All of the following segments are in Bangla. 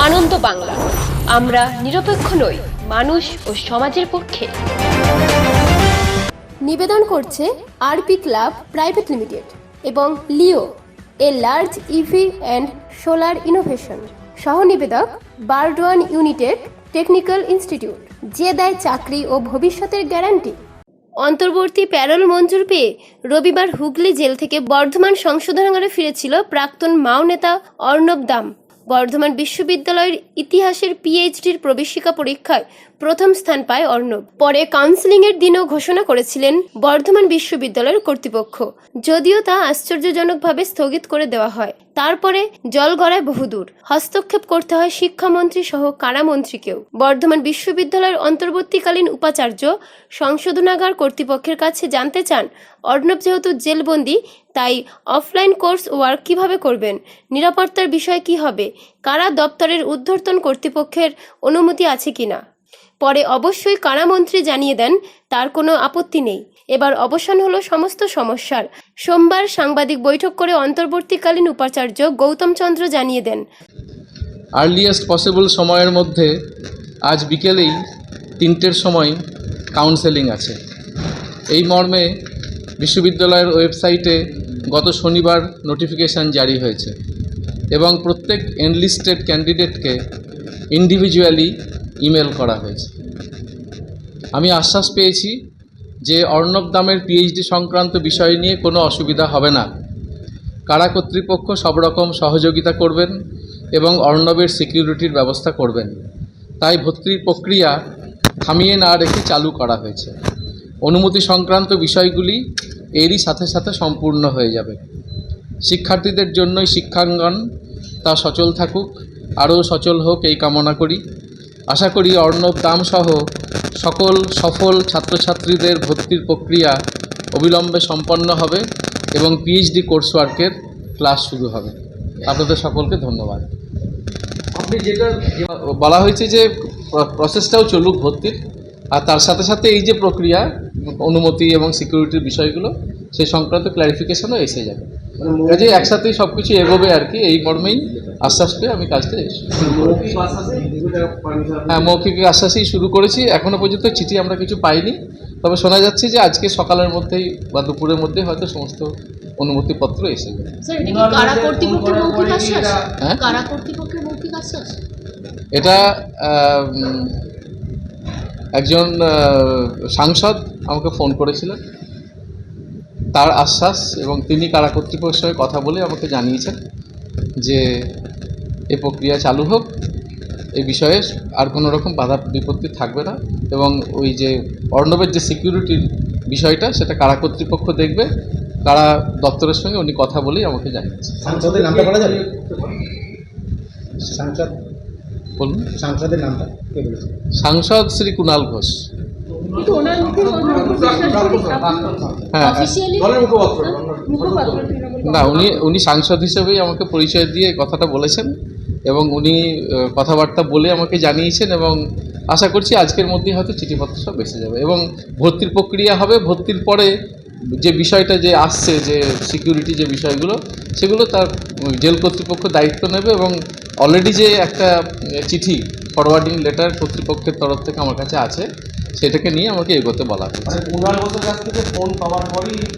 আনন্দ বাংলা। আমরা নিরপেক্ষ নই, মানুষ ও সমাজের পক্ষে। নিবেদন করছে আরপি ক্লাব প্রাইভেট লিমিটেড এবং Leo, a large EV and solar innovation. সহ নিবেদক বারডোয়ান ইউনিটেড টেকনিক্যাল ইনস্টিটিউট, যে দেয় চাকরি ও ভবিষ্যতের গ্যারান্টি। অন্তর্বর্তী প্যারোল মঞ্জুর পেয়ে রবিবার হুগলি জেল থেকে বর্ধমান সংশোধনাগারে ফিরেছিল প্রাক্তন মাও নেতা অর্ণব দাম। বর্ধমান বিশ্ববিদ্যালয়ের ইতিহাসের পিএইচডির প্রবেশিকা পরীক্ষায় প্রথম স্থান পায় অর্ণব। পরে কাউন্সিলিংয়ের দিনও ঘোষণা করেছিলেন বর্ধমান বিশ্ববিদ্যালয়ের কর্তৃপক্ষ। যদিও তা আশ্চর্যজনকভাবে স্থগিত করে দেওয়া হয়। তারপরে জল গড়ায় বহুদূর। হস্তক্ষেপ করতে হয় শিক্ষামন্ত্রী সহ কারামন্ত্রীকেও। বর্ধমান বিশ্ববিদ্যালয়ের অন্তর্বর্তীকালীন উপাচার্য সংশোধনাগার কর্তৃপক্ষের কাছে জানতে চান, অর্ণব যেহেতু জেলবন্দি, তাই অফলাইন কোর্স ওয়ার্ক কীভাবে করবেন, নিরাপত্তার বিষয় কি হবে, কারা দপ্তরের ঊর্ধ্বতন কর্তৃপক্ষের অনুমতি আছে কিনা। পরে অবশ্যই কারামন্ত্রী জানিয়ে দেন, তার কোনো আপত্তি নেই। এবার অবসান হলো সমস্ত সমস্যার। সোমবার সাংবাদিক বৈঠক করে অন্তর্বর্তীকালীন উপাচার্য গৌতম চন্দ্র জানিয়ে দেন। আর্লিয়েস্ট পসিবল সময়ের মধ্যে আজ বিকেলেই তিনটের সময় কাউন্সেলিং আছে। এই মর্মে বিশ্ববিদ্যালয়ের ওয়েবসাইটে গত শনিবার নোটিফিকেশান জারি হয়েছে এবং প্রত্যেক এনলিস্টেড ক্যান্ডিডেটকে ইন্ডিভিজুয়ালি ইমেল করা হয়েছে। আমি আশ্বাস পেয়েছি যে অর্ণব দামের পিএইচডি সংক্রান্ত বিষয় নিয়ে কোনো অসুবিধা হবে না। কারা কর্তৃপক্ষ সব রকম সহযোগিতা করবেন এবং অর্ণবের সিকিউরিটির ব্যবস্থা করবেন, তাই ভর্তির প্রক্রিয়া থামিয়ে না রেখে চালু করা হয়েছে। অনুমতি সংক্রান্ত বিষয়গুলি এরই সাথে সাথে সম্পূর্ণ হয়ে যাবে। শিক্ষার্থীদের জন্যই শিক্ষাঙ্গন তা সচল থাকুক, আরও সচল হোক এই কামনা করি। আশা করি অর্ণব দামসহ সকল সফল ছাত্রছাত্রীদের ভর্তির প্রক্রিয়া অবিলম্বে সম্পন্ন হবে এবং পিএইচডি কোর্স ওয়ার্কের ক্লাস শুরু হবে। আপনাদের সকলকে ধন্যবাদ। আপনি যেটা বলা হয়েছে যে প্রসেসটাও চলুক ভর্তির, আর তার সাথে সাথে এই যে প্রক্রিয়া, অনুমতি এবং সিকিউরিটির বিষয়গুলো সেই সংক্রান্ত ক্লারিফিকেশনও এসে যাবে। কাজে একসাথেই সব কিছু এগোবে আর কি এই মর্মেই আশ্বাস পেয়ে আমি কাজটা হ্যাঁ মৌখিক আশ্বাসেই শুরু করেছি। এখনও পর্যন্ত চিঠি আমরা কিছু পাইনি। তবে শোনা যাচ্ছে যে আজকে সকালের মধ্যেই বা দুপুরের মধ্যেই হয়তো সমস্ত অনুমতিপত্র এসে এটা হ্যাঁ? কারা কর্তৃপক্ষের মৌখিক আশ্বাস? এটা একজন সাংসদ আমাকে ফোন করেছিলেন। তার আশ্বাস এবং তিনি কারা কর্তৃপক্ষের সঙ্গে কথা বলে আমাকে জানিয়েছেন যে এ প্রক্রিয়া চালু হোক। এই বিষয়ে আর কোনো রকম বাধা বিপত্তি থাকবে না এবং ওই যে অর্ণবের যে সিকিউরিটির বিষয়টা সেটা কারা কর্তৃপক্ষ দেখবে কারা দপ্তরের সঙ্গে উনি কথা বলেই আমাকে জানিয়েছেন। সাংসদের নামটা বলা যাবে? সাংসদ? বলুন। সাংসদের নামটা সাংসদ শ্রী কুণাল ঘোষ। হ্যাঁ না উনি উনি সাংসদ হিসেবেই আমাকে পরিচয় দিয়ে কথাটা বলেছেন এবং উনি কথাবার্তা বলে আমাকে জানিয়েছেন এবং আশা করছি আজকের মধ্যেই হয়তো চিঠিপত্র সব এসে যাবে এবং ভর্তির প্রক্রিয়া হবে। ভর্তির পরে যে বিষয়টা যে আসছে যে সিকিউরিটি যে বিষয়গুলো সেগুলো তার জেল কর্তৃপক্ষ দায়িত্ব নেবে এবং অলরেডি যে একটা চিঠি ফরওয়ার্ডিং লেটার কর্তৃপক্ষের তরফ থেকে আমার কাছে আছে। সেটাকে নিয়ে আমাকে এগোতে বলা হয়েছে। মানে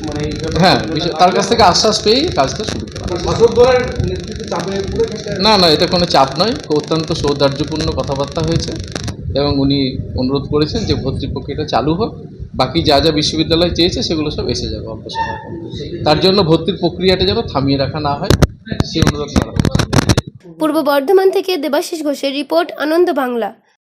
মানে হ্যাঁ তার কাছ থেকে আশ্বাস পেয়েই কাজটা শুরু করা। না না এটা কোনো চাপ নয়। অত্যন্ত সৌহার্দ্যপূর্ণ কথাবার্তা হয়েছে এবং উনি অনুরোধ করেছেন যে ভর্তি প্রক্রিয়াটা চালু হোক। বাকি যা যা বিশ্ববিদ্যালয় চেয়েছে সেগুলো সব এসে যাবে অল্প মধ্যে তার জন্য ভর্তির প্রক্রিয়াটা যেন থামিয়ে রাখা না হয় সেই অনুরোধ করা পূর্ব বর্ধমান থেকে দেবাশিস ঘোষের রিপোর্ট আনন্দ বাংলা।